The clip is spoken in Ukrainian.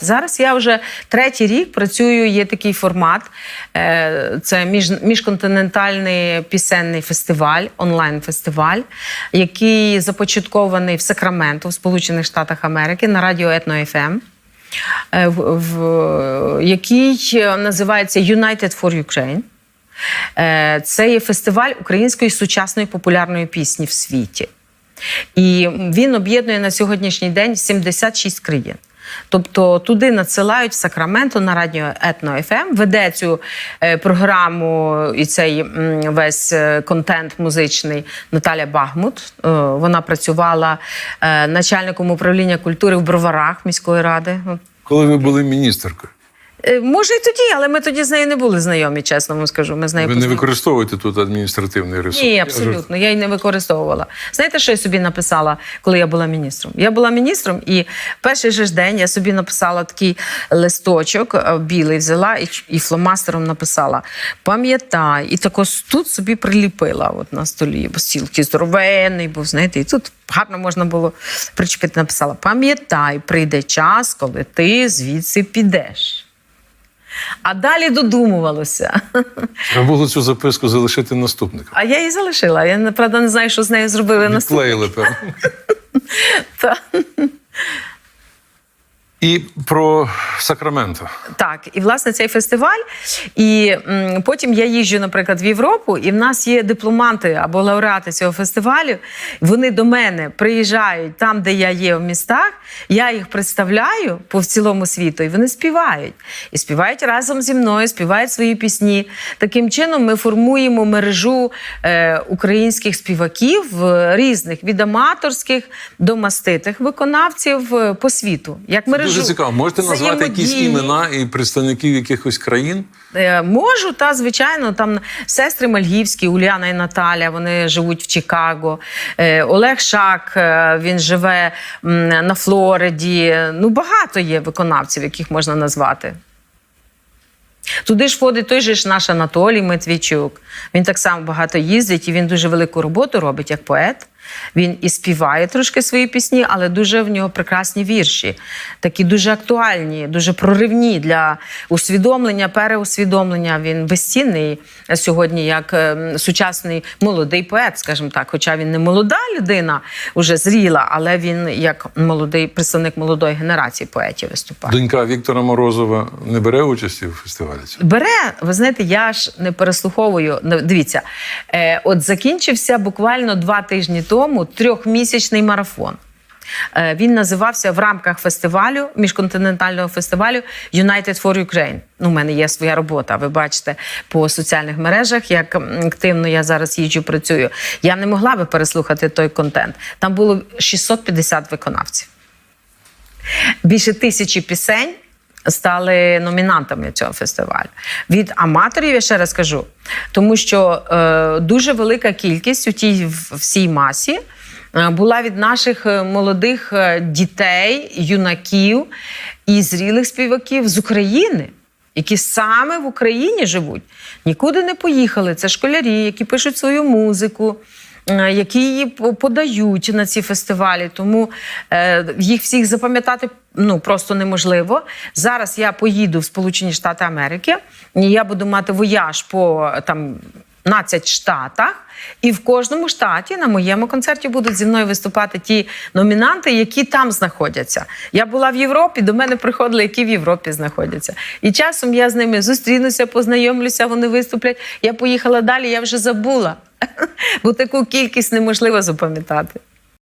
Зараз я вже третій рік працюю. Є такий формат. е, Це між, міжконтинентальний пісенний фестиваль, онлайн-фестиваль, який започаткований в Сакраменто в Сполучених Штатах Америки на радіо Етно ФМ. е, в- який називається United for Ukraine. Е, Це є фестиваль української сучасної популярної пісні в світі. І він об'єднує на сьогоднішній день 76 країн. Тобто туди надсилають Сакраменто на радіо Етно ФМ, веде цю е, програму і цей весь е, контент музичний Наталя Бахмут. Е, вона працювала начальником управління культури в Броварах міської ради. Коли ви були міністеркою, Може, і тоді, але ми тоді з нею не були знайомі, чесно вам скажу. Ми з нею ви не використовуєте тут адміністративний ресурс. Ні, абсолютно. Я її не використовувала. Знаєте, що я собі написала, коли я була міністром? Я була міністром, і перший же ж день я собі написала такий листочок е, білий, взяла і, і фломастером написала: пам'ятай, і тако с- тут собі приліпила от на столі, бо стіл такий здоровенний був, знаєте, і тут гарно можна було причепити. Написала: пам'ятай, прийде час, коли ти звідси підеш. А далі додумувалося. Треба було цю записку залишити наступникам. А я її залишила. Я правда не знаю, що з нею зробили наступники. Відклеїли, певно. Та- І про Сакраменто. Так, і власне цей фестиваль. І м, потім я їжджу, наприклад, в Європу, і в нас є дипломанти або лауреати цього фестивалю. Вони до мене приїжджають там, де я є в містах. Я їх представляю по цілому світу, і вони співають. І співають разом зі мною, співають свої пісні. Таким чином, ми формуємо мережу е, українських співаків е, різних від аматорських до маститих виконавців е, по світу. Як мережу. Дуже цікаво. Можете назвати якісь імена і представників якихось країн? Е, Можу, та звичайно, там сестри Мальгівські, Уляна і Наталя, вони живуть в Чикаго. Е, Олег Шак, е, він живе м, на Флориді. Ну, багато є виконавців, яких можна назвати. Туди ж входить той же ж наш Анатолій Матвійчук. Він так само багато їздить і він дуже велику роботу робить як поет. Він і співає трошки свої пісні, але дуже в нього прекрасні вірші, такі дуже актуальні, дуже проривні для усвідомлення, переусвідомлення. Він безцінний сьогодні як ем, сучасний молодий поет, скажімо так. Хоча він не молода людина, уже зріла, але він як молодий представник молодої генерації поетів виступає. Донька Віктора Морозова не бере участі в фестивалі? Бере, ви знаєте, я ж не переслуховую. Ну, Дивіться, е, от закінчився буквально два тижні тому трьохмісячний марафон. Е, Він називався в рамках фестивалю, міжконтинентального фестивалю United for Ukraine. Ну, у мене є своя робота. Ви бачите по соціальних мережах, як активно я зараз їжджу, працюю. Я не могла би переслухати той контент. Там було 650 виконавців. Більше тисячі пісень стали номінантами цього фестивалю. Від аматорів, я ще раз кажу, тому що е, дуже велика кількість у тій всій масі е, була від наших е, молодих е, дітей, юнаків і зрілих співаків з України. Які саме в Україні живуть, нікуди не поїхали. Це школярі, які пишуть свою музику, які її подають на ці фестивалі. Тому їх всіх запам'ятати ну просто неможливо. Зараз я поїду в Сполучені Штати Америки, і я буду мати вояж по там 15 штатах. І в кожному штаті на моєму концерті будуть зі мною виступати ті номінанти, які там знаходяться. Я була в Європі, до мене приходили, які в Європі знаходяться. І часом я з ними зустрінуся, познайомлюся, вони виступлять. Я поїхала далі, я вже забула. Бо таку кількість неможливо запам'ятати.